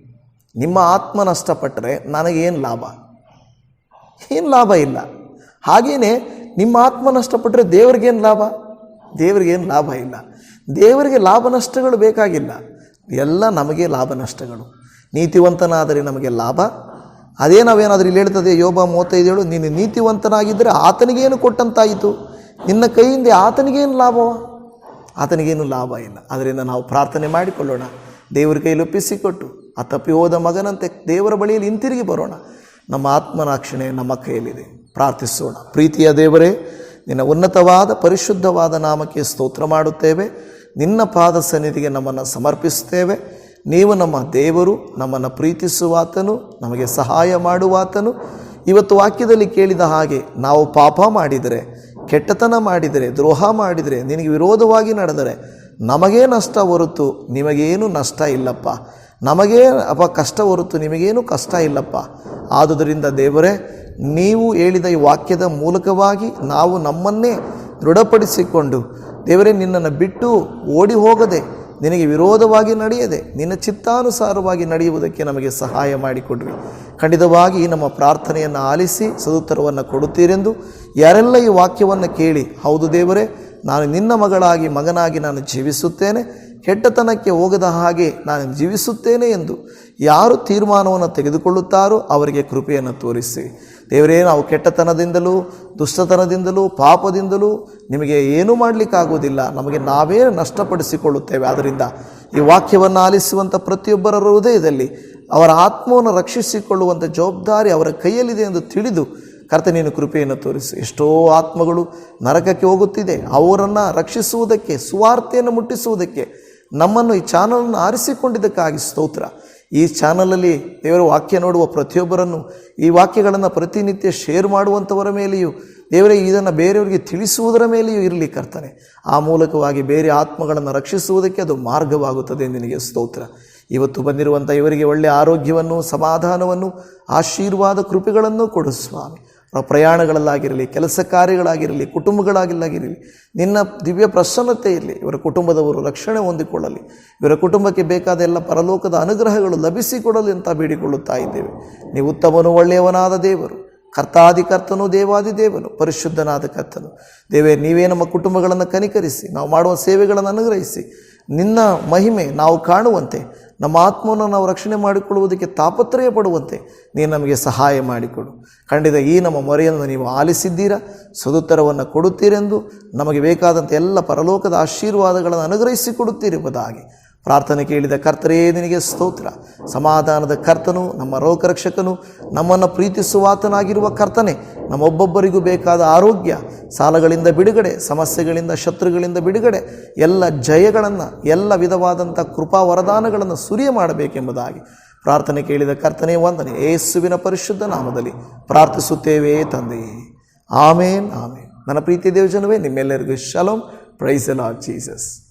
ನಿಮ್ಮ ಆತ್ಮ ನಷ್ಟಪಟ್ಟರೆ ನನಗೇನು ಲಾಭ? ಏನು ಲಾಭ ಇಲ್ಲ. ಹಾಗೆಯೇ ನಿಮ್ಮ ಆತ್ಮ ನಷ್ಟಪಟ್ಟರೆ ದೇವರಿಗೇನು ಲಾಭ? ದೇವರಿಗೇನು ಲಾಭ ಇಲ್ಲ. ದೇವರಿಗೆ ಲಾಭ ನಷ್ಟಗಳು ಬೇಕಾಗಿಲ್ಲ. ಎಲ್ಲ ನಮಗೆ ಲಾಭ ನಷ್ಟಗಳು. ನೀತಿವಂತನಾದರೆ ನಮಗೆ ಲಾಭ. ಅದೇ ನಾವೇನಾದರೂ ಇಲ್ಲಿ ಹೇಳ್ತದೆ, ಯೋಬ ಮೂವತ್ತೈದು ಹೇಳು ನೀನು ನೀತಿವಂತನಾಗಿದ್ದರೆ ಆತನಿಗೇನು ಕೊಟ್ಟಂತಾಯಿತು? ನಿನ್ನ ಕೈಯಿಂದ ಆತನಿಗೇನು ಲಾಭವ? ಆತನಿಗೇನು ಲಾಭ ಇಲ್ಲ. ಅದರಿಂದ ನಾವು ಪ್ರಾರ್ಥನೆ ಮಾಡಿಕೊಳ್ಳೋಣ. ದೇವರ ಕೈಯಲ್ಲಿ ಒಪ್ಪಿಸಿಕೊಟ್ಟು, ಆ ತಪ್ಪಿ ಹೋದ ಮಗನಂತೆ ದೇವರ ಬಳಿಯಲ್ಲಿ ಹಿಂತಿರುಗಿ ಬರೋಣ. ನಮ್ಮ ಆತ್ಮನಾಕ್ಷಣೆ ನಮ್ಮ ಕೈಯಲ್ಲಿದೆ. ಪ್ರಾರ್ಥಿಸೋಣ. ಪ್ರೀತಿಯ ದೇವರೇ, ನಿನ್ನ ಉನ್ನತವಾದ ಪರಿಶುದ್ಧವಾದ ನಾಮಕ್ಕೆ ಸ್ತೋತ್ರ ಮಾಡುತ್ತೇವೆ. ನಿನ್ನ ಪಾದ ಸನ್ನಿಧಿಗೆ ನಮ್ಮನ್ನು ಸಮರ್ಪಿಸುತ್ತೇವೆ. ನೀವು ನಮ್ಮ ದೇವರು, ನಮ್ಮನ್ನು ಪ್ರೀತಿಸುವಾತನು ನಮಗೆ ಸಹಾಯ ಮಾಡುವಾತನು ಇವತ್ತು ವಾಕ್ಯದಲ್ಲಿ ಕೇಳಿದ ಹಾಗೆ ನಾವು ಪಾಪ ಮಾಡಿದರೆ ಕೆಟ್ಟತನ ಮಾಡಿದರೆ, ದ್ರೋಹ ಮಾಡಿದರೆ, ನಿನಗೆ ವಿರೋಧವಾಗಿ ನಡೆದರೆ ನಮಗೇ ನಷ್ಟ ಹೊರತು ನಿಮಗೇನು ನಷ್ಟ ಇಲ್ಲಪ್ಪ. ನಮಗೇ ಅಪ ಕಷ್ಟ ಹೊರತು ನಿಮಗೇನು ಕಷ್ಟ ಇಲ್ಲಪ್ಪ. ಆದುದರಿಂದ ದೇವರೇ, ನೀವು ಹೇಳಿದ ಈ ವಾಕ್ಯದ ಮೂಲಕವಾಗಿ ನಾವು ನಮ್ಮನ್ನೇ ದೃಢಪಡಿಸಿಕೊಂಡು, ದೇವರೇ, ನಿನ್ನನ್ನು ಬಿಟ್ಟು ಓಡಿ ಹೋಗದೆ, ನಿನಗೆ ವಿರೋಧವಾಗಿ ನಡೆಯದೆ, ನಿನ್ನ ಚಿತ್ತಾನುಸಾರವಾಗಿ ನಡೆಯುವುದಕ್ಕೆ ನಮಗೆ ಸಹಾಯ ಮಾಡಿಕೊಡ್ರಿ. ಖಂಡಿತವಾಗಿ ನಮ್ಮ ಪ್ರಾರ್ಥನೆಯನ್ನು ಆಲಿಸಿ, ಸದುತ್ತರವನ್ನು ಕೊಡುತ್ತೀರೆಂದು ಯಾರೆಲ್ಲ ಈ ವಾಕ್ಯವನ್ನು ಕೇಳಿ, ಹೌದು ದೇವರೇ, ನಾನು ನಿನ್ನ ಮಗಳಾಗಿ, ಮಗನಾಗಿ ನಾನು ಜೀವಿಸುತ್ತೇನೆ, ಕೆಟ್ಟತನಕ್ಕೆ ಹೋಗದ ಹಾಗೆ ನಾನು ಜೀವಿಸುತ್ತೇನೆ ಎಂದು ಯಾರು ತೀರ್ಮಾನವನ್ನು ತೆಗೆದುಕೊಳ್ಳುತ್ತಾರೋ ಅವರಿಗೆ ಕೃಪೆಯನ್ನು ತೋರಿಸಿ. ದೇವರೇ, ನಾವು ಕೆಟ್ಟತನದಿಂದಲೂ, ದುಷ್ಟತನದಿಂದಲೂ, ಪಾಪದಿಂದಲೂ ನಿಮಗೆ ಏನೂ ಮಾಡಲಿಕ್ಕಾಗುವುದಿಲ್ಲ. ನಮಗೆ ನಾವೇ ನಷ್ಟಪಡಿಸಿಕೊಳ್ಳುತ್ತೇವೆ. ಆದ್ದರಿಂದ ಈ ವಾಕ್ಯವನ್ನು ಆಲಿಸುವಂಥ ಪ್ರತಿಯೊಬ್ಬರ ಹೃದಯದಲ್ಲಿ ಅವರ ಆತ್ಮವನ್ನು ರಕ್ಷಿಸಿಕೊಳ್ಳುವಂಥ ಜವಾಬ್ದಾರಿ ಅವರ ಕೈಯಲ್ಲಿದೆ ಎಂದು ತಿಳಿದು ಕರ್ತ ನೀನು ಕೃಪೆಯನ್ನು ತೋರಿಸು. ಎಷ್ಟೋ ಆತ್ಮಗಳು ನರಕಕ್ಕೆ ಹೋಗುತ್ತಿದೆ. ಅವರನ್ನು ರಕ್ಷಿಸುವುದಕ್ಕೆ, ಸುವಾರ್ತೆಯನ್ನು ಮುಟ್ಟಿಸುವುದಕ್ಕೆ, ನಮ್ಮನ್ನು ಈ ಚಾನಲನ್ನು ಆರಿಸಿಕೊಂಡಿದ್ದಕ್ಕಾಗಿ ಸ್ತೋತ್ರ. ಈ ಚಾನಲಲ್ಲಿ ದೇವರ ವಾಕ್ಯ ನೋಡುವ ಪ್ರತಿಯೊಬ್ಬರನ್ನು, ಈ ವಾಕ್ಯಗಳನ್ನು ಪ್ರತಿನಿತ್ಯ ಶೇರ್ ಮಾಡುವಂಥವರ ಮೇಲೆಯೂ, ದೇವರೇ, ಇದನ್ನು ಬೇರೆಯವರಿಗೆ ತಿಳಿಸುವುದರ ಮೇಲೆಯೂ ಇರಲಿ ಕರ್ತನೆ. ಆ ಮೂಲಕವಾಗಿ ಬೇರೆ ಆತ್ಮಗಳನ್ನು ರಕ್ಷಿಸುವುದಕ್ಕೆ ಅದು ಮಾರ್ಗವಾಗುತ್ತದೆ ನಿನಗೆ ಸ್ತೋತ್ರ. ಇವತ್ತು ಬಂದಿರುವಂಥ ಇವರಿಗೆ ಒಳ್ಳೆಯ ಆರೋಗ್ಯವನ್ನು, ಸಮಾಧಾನವನ್ನು, ಆಶೀರ್ವಾದ ಕೃಪೆಗಳನ್ನು ಕೊಡು ಸ್ವಾಮಿ. ಪ್ರಯಾಣಗಳಲ್ಲಾಗಿರಲಿ, ಕೆಲಸ ಕಾರ್ಯಗಳಾಗಿರಲಿ, ಕುಟುಂಬಗಳಾಗಿಲ್ಲಾಗಿರಲಿ, ನಿನ್ನ ದಿವ್ಯ ಪ್ರಸನ್ನತೆ ಇರಲಿ, ಇವರ ಕುಟುಂಬದವರು ರಕ್ಷಣೆ ಹೊಂದಿಕೊಳ್ಳಲಿ, ಇವರ ಕುಟುಂಬಕ್ಕೆ ಬೇಕಾದ ಎಲ್ಲ ಪರಲೋಕದ ಅನುಗ್ರಹಗಳು ಲಭಿಸಿಕೊಡಲಿ ಅಂತ ಬೇಡಿಕೊಳ್ಳುತ್ತಾ ಇದ್ದೇವೆ. ನೀವು ಉತ್ತಮನು ಒಳ್ಳೆಯವನಾದ ದೇವರು ಕರ್ತಾದಿ ಕರ್ತನು ದೇವಾದಿ ದೇವನು ಪರಿಶುದ್ಧನಾದ ಕರ್ತನು. ದೇವೇ, ನೀವೇ ನಮ್ಮ ಕುಟುಂಬಗಳನ್ನು ಕನಿಕರಿಸಿ, ನಾವು ಮಾಡುವ ಸೇವೆಗಳನ್ನು ಅನುಗ್ರಹಿಸಿ, ನಿನ್ನ ಮಹಿಮೆ ನಾವು ಕಾಣುವಂತೆ ನಮ್ಮ ಆತ್ಮವನ್ನು ನಾವು ರಕ್ಷಣೆ ಮಾಡಿಕೊಳ್ಳುವುದಕ್ಕೆ ತಾಪತ್ರಯ ಪಡುವಂತೆ ನೀನು ನಮಗೆ ಸಹಾಯ ಮಾಡಿಕೊಡು. ಖಂಡಿತ ಈ ನಮ್ಮ ಮೊರೆಯನ್ನು ನೀವು ಆಲಿಸಿದ್ದೀರಾ? ಸದುತ್ತರವನ್ನು ಕೊಡುತ್ತೀರೆಂದು ನಮಗೆ ಬೇಕಾದಂಥ ಎಲ್ಲ ಪರಲೋಕದ ಆಶೀರ್ವಾದಗಳನ್ನು ಅನುಗ್ರಹಿಸಿ ಕೊಡುತ್ತೀರೆಂಬುದಾಗಿ ಪ್ರಾರ್ಥನೆ ಕೇಳಿದ ಕರ್ತರೇ, ನಿನಗೆ ಸ್ತೋತ್ರ. ಸಮಾಧಾನದ ಕರ್ತನು, ನಮ್ಮ ರೋಗರಕ್ಷಕನು, ನಮ್ಮನ್ನು ಪ್ರೀತಿಸುವಾತನಾಗಿರುವ ಕರ್ತನೆ. ನಮ್ಮೊಬ್ಬೊಬ್ಬರಿಗೂ ಬೇಕಾದ ಆರೋಗ್ಯ, ಸಾಲಗಳಿಂದ ಬಿಡುಗಡೆ, ಸಮಸ್ಯೆಗಳಿಂದ, ಶತ್ರುಗಳಿಂದ ಬಿಡುಗಡೆ, ಎಲ್ಲ ಜಯಗಳನ್ನು, ಎಲ್ಲ ವಿಧವಾದಂಥ ಕೃಪಾ ವರದಾನಗಳನ್ನು ಸುರಿಯ ಮಾಡಬೇಕೆಂಬುದಾಗಿ ಪ್ರಾರ್ಥನೆ ಕೇಳಿದ ಕರ್ತನೆ, ವಂದನೆ. ಏಸುವಿನ ಪರಿಶುದ್ಧ ನಾಮದಲ್ಲಿ ಪ್ರಾರ್ಥಿಸುತ್ತೇವೆ ತಂದೆಯೇ ಆಮೇನ್ ಆಮೇನ್. ನನ್ನ ಪ್ರೀತಿ ದೇವಜನವೇ, ನಿಮ್ಮೆಲ್ಲರಿಗೂ ಶಲೋಮ್. Price lord Jesus.